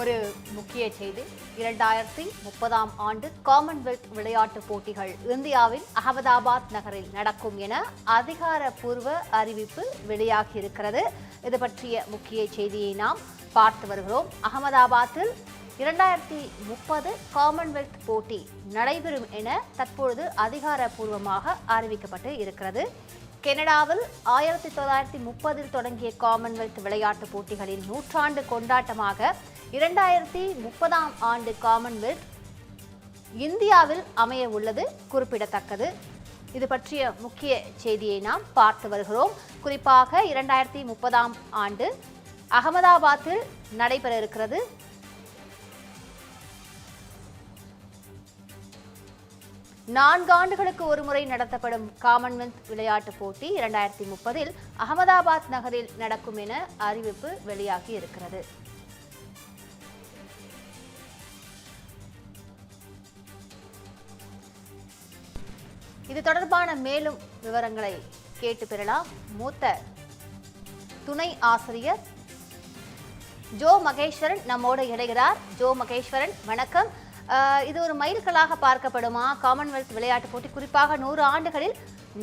ஒரு முக்கிய செய்தி. இரண்டாயிரத்தி முப்பதாம் ஆண்டு காமன்வெல்த் விளையாட்டுப் போட்டிகள் இந்தியாவின் அகமதாபாத் நகரில் நடக்கும் என அதிகாரப்பூர்வ அறிவிப்பு வெளியாகி இருக்கிறது இது பற்றிய முக்கிய செய்தியை நாம் பார்த்து வருகிறோம். அகமதாபாத்தில் இரண்டாயிரத்தி முப்பது காமன்வெல்த் போட்டி நடைபெறும் என தற்பொழுது அதிகாரப்பூர்வமாக அறிவிக்கப்பட்டு இருக்கிறது. கனடாவில் ஆயிரத்தி தொள்ளாயிரத்தி முப்பதில் தொடங்கிய காமன்வெல்த் விளையாட்டுப் போட்டிகளின் நூற்றாண்டு கொண்டாட்டமாக இரண்டாயிரத்தி முப்பதாம் ஆண்டு காமன்வெல்த் இந்தியாவில் அமைய உள்ளது குறிப்பிடத்தக்கது. இது பற்றிய முக்கிய செய்தியை நாம் பார்த்து வருகிறோம். குறிப்பாக இரண்டாயிரத்தி முப்பதாம் ஆண்டு அகமதாபாத்தில் நடைபெற இருக்கிறது. நான்கு ஆண்டுகளுக்கு ஒருமுறை நடத்தப்படும் காமன்வெல்த் விளையாட்டுப் போட்டி இரண்டாயிரத்தி முப்பதில் அகமதாபாத் நகரில் நடக்கும் என அறிவிப்பு வெளியாகி இருக்கிறது. இது தொடர்பான மேலும் விவரங்களை கேட்டு பெறலாம். மூத்த துணை ஆசிரியர் ஜோ மகேஸ்வரன் நம்மோடு இணைகிறார். ஜோ மகேஸ்வரன் வணக்கம். இது ஒரு மைல்கல்லாக பார்க்கப்படுமா? காமன்வெல்த் விளையாட்டுப் போட்டி குறிப்பாக நூறு ஆண்டுகளில்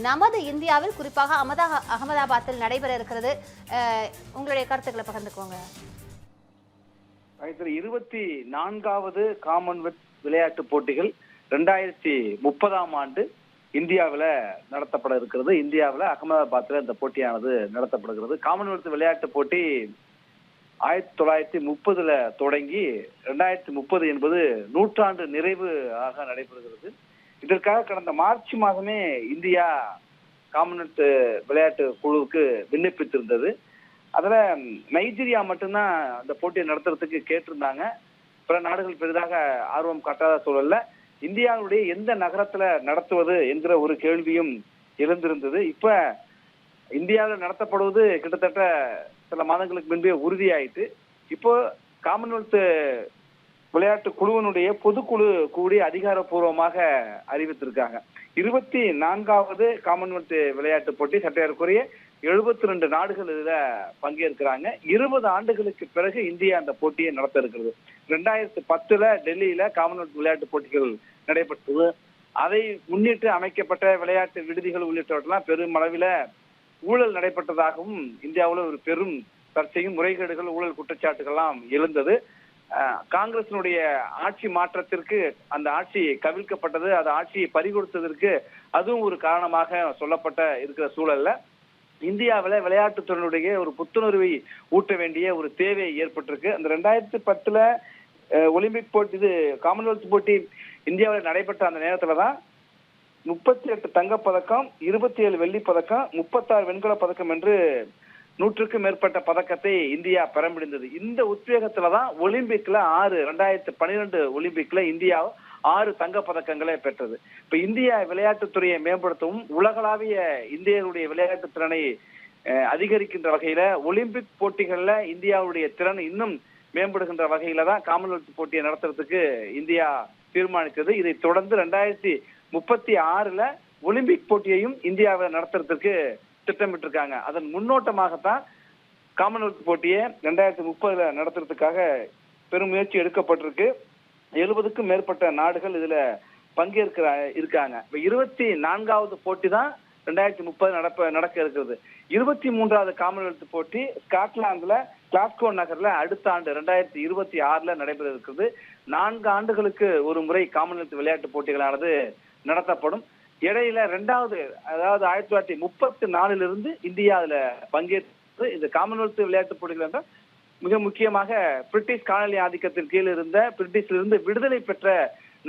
நமது இந்தியாவில் குறிப்பாக அமதா அகமதாபாத்தில் நடைபெற இருக்கிறது. உங்களுடைய கருத்துக்களை பகிர்ந்துக்கோங்க. இருபத்தி நான்காவது காமன்வெல்த் விளையாட்டுப் போட்டிகள் ரெண்டாயிரத்தி முப்பதாம் ஆண்டு இந்தியாவில் நடத்தப்பட இருக்கிறது. இந்தியாவில் அகமதாபாத்தில் இந்த போட்டியானது நடத்தப்படுகிறது. காமன்வெல்த் விளையாட்டுப் போட்டி ஆயிரத்தி தொள்ளாயிரத்தி முப்பதுல தொடங்கி ரெண்டாயிரத்தி முப்பது என்பது நூற்றாண்டு நிறைவு ஆக நடைபெறுகிறது. இதற்காக கடந்த மார்ச் மாதமே இந்தியா காமன்வெல்த் விளையாட்டு குழுவுக்கு விண்ணப்பித்திருந்தது. அதுல நைஜீரியா மட்டும்தான் அந்த போட்டியை நடத்துறதுக்கு கேட்டிருந்தாங்க. பிற நாடுகள் பெரிதாக ஆர்வம் காட்டாத சூழல்ல இந்தியாவுடைய எந்த நகரத்துல நடத்துவது என்கிற ஒரு கேள்வியும் எழுந்திருந்தது. இப்ப இந்தியாவில் நடத்தப்படுவது கிட்டத்தட்ட சில மாதங்களுக்கு முன்பே உறுதியாயிட்டு இப்போ காமன்வெல்த் விளையாட்டு குழுவினுடைய பொதுக்குழு கூடி அதிகாரப்பூர்வமாக அறிவித்திருக்காங்க. இருபத்தி நான்காவது காமன்வெல்த் விளையாட்டு போட்டி சட்டையறக்குரிய எழுபத்தி ரெண்டு நாடுகள் இதுல பங்கேற்கிறாங்க. இருபது ஆண்டுகளுக்கு பிறகு இந்தியா அந்த போட்டியை நடத்த இருக்கிறது. ரெண்டாயிரத்தி பத்துல டெல்லியில காமன்வெல்த் விளையாட்டு போட்டிகள் நடைபெற்றது. அதை முன்னிட்டு அமைக்கப்பட்ட விளையாட்டு விடுதிகள் உள்ளிட்டவற்றெல்லாம் பெருமளவில் ஊழல் நடைபெற்றதாகவும் இந்தியாவில் ஒரு பெரும் சர்ச்சையும் முறைகேடுகள் ஊழல் குற்றச்சாட்டுகள்லாம் எழுந்தது. காங்கிரசினுடைய ஆட்சி மாற்றத்திற்கு அந்த ஆட்சி கவிழ்க்கப்பட்டது அந்த ஆட்சியை பறிகொடுத்ததற்கு அதுவும் ஒரு காரணமாக சொல்லப்பட்ட இருக்கிற சூழல்ல. இந்தியாவில் விளையாட்டுத்துறையினுடைய ஒரு புத்துணர்வை ஊட்ட வேண்டிய ஒரு தேவை ஏற்பட்டிருக்கு. அந்த ரெண்டாயிரத்தி பத்துல ஒலிம்பிக் போட்டி இது காமன்வெல்த் போட்டி இந்தியாவில் நடைபெற்ற அந்த நேரத்துல தான் முப்பத்தி எட்டு தங்கப்பதக்கம் இருபத்தி ஏழு வெள்ளி பதக்கம் முப்பத்தாறு வெண்கல பதக்கம் என்று நூற்றுக்கும் மேற்பட்ட பதக்கத்தை இந்தியா பெற முடிந்தது இந்த உத்வேகத்துல தான் ஒலிம்பிக்ல ஆறு ரெண்டாயிரத்தி பன்னிரெண்டு ஒலிம்பிக்ல இந்தியா ஆறு தங்க பதக்கங்களை பெற்றது. இப்ப இந்தியா விளையாட்டுத்துறையை மேம்படுத்தவும் உலகளாவிய இந்தியர்களுடைய விளையாட்டு திறனை அதிகரிக்கின்ற வகையில ஒலிம்பிக் போட்டிகள்ல இந்தியாவுடைய திறன் இன்னும் மேம்படுகின்ற வகையில தான் காமன்வெல்த் போட்டியை நடத்துறதுக்கு இந்தியா தீர்மானித்தது இதை தொடர்ந்து ரெண்டாயிரத்தி முப்பத்தி ஆறுல ஒலிம்பிக் போட்டியையும் இந்தியாவில் நடத்துறதுக்கு திட்டமிட்டிருக்காங்க. அதன் முன்னோட்டமாகத்தான் காமன்வெல்த் போட்டியை ரெண்டாயிரத்தி முப்பதுல நடத்துறதுக்காக பெரும் முயற்சி எடுக்கப்பட்டிருக்கு. எழுபதுக்கும் மேற்பட்ட நாடுகள் இதுல பங்கேற்கிற இருக்காங்க. இப்ப இருபத்தி நான்காவது போட்டி தான் ரெண்டாயிரத்தி முப்பது நடப்ப நடக்க இருக்கிறது. இருபத்தி மூன்றாவது காமன்வெல்த் போட்டி ஸ்காட்லாந்துல கிளாஸ்கோ நகர்ல அடுத்த ஆண்டு ரெண்டாயிரத்தி இருபத்தி ஆறுல நடைபெற இருக்கிறது. நான்கு ஆண்டுகளுக்கு ஒரு முறை காமன்வெல்த் விளையாட்டு போட்டிகளானது நடத்தப்படும். இடையில ரெண்டாவது அதாவது ஆயிரத்தி தொள்ளாயிரத்தி முப்பத்தி நாலிலிருந்து இந்தியா அதுல பங்கேற்று இந்த காமன்வெல்த் விளையாட்டு போட்டிகள் என்றால் மிக முக்கியமாக பிரிட்டிஷ் காலனி ஆதிக்கத்தின் கீழ் இருந்த பிரிட்டிஷ்ல இருந்து விடுதலை பெற்ற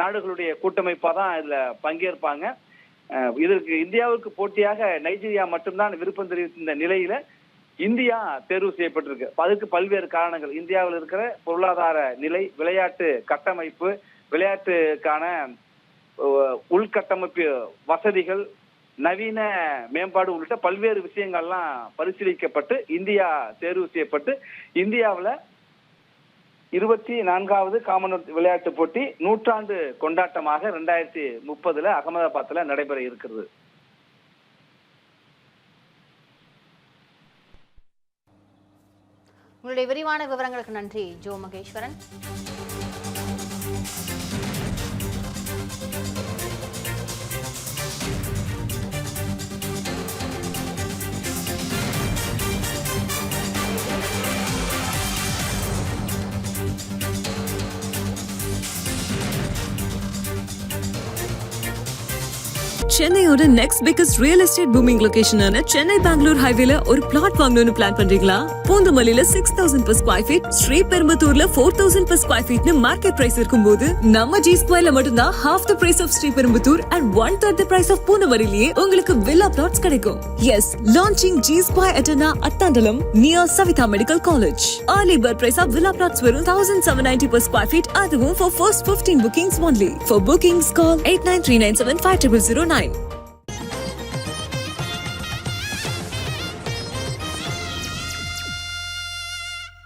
நாடுகளுடைய கூட்டமைப்பா தான் இதுல பங்கேற்பாங்க. இதற்கு இந்தியாவுக்கு போட்டியாக நைஜீரியா மட்டும்தான் விருப்பம் தெரிவித்த நிலையில இந்தியா தேர்வு செய்யப்பட்டிருக்கு. அதுக்கு பல்வேறு காரணங்கள். இந்தியாவில் இருக்கிற பொருளாதார நிலை விளையாட்டு கட்டமைப்பு விளையாட்டுக்கான உள்கட்டமைப்பு வசதிகள் நவீன மேம்பாடு உள்ளிட்ட பல்வேறு விஷயங்கள்லாம் பரிசீலிக்கப்பட்டு இந்தியா தேர்வு செய்யப்பட்டு இந்தியாவில் இருபத்தி நான்காவது காமன்வெல்த் விளையாட்டு போட்டி நூற்றாண்டு கொண்டாட்டமாக ரெண்டாயிரத்தி முப்பதுல அகமதாபாத்ல நடைபெற இருக்கிறது. உங்களுடைய விரிவான விவரங்களுக்கு நன்றி ஜோ மகேஸ்வரன். சென்னையோட next biggest real estate booming லொகேஷனான Chennai Bangalore ஹைவேல ஒரு பிளாட் வாங்கணும்னு பிளான் பண்றீங்களா? பூந்தமல்லியில six thousand per square feet ஸ்ரீபெரும்புத்தூர்ல four thousand per square ஃபீட்னு மார்க்கெட் பிரைஸ் இருக்கும்போது நம்ம ஜி ஸ்கொயர்ல மட்டும்தான் half the price of Sriperumbudur and one third the price of பூந்தமல்லியிலேயே உங்களுக்கு வில்லா பிளாட்ஸ் கிடைக்கும். Yes launching G square அட்டனா Athandalam near Saveetha medical college early bird price of villa plots வெறும் thousand seven ninety per square feet அதுவும் for first fifteen bookings only for bookings call eight nine three nine seven five triple zero nine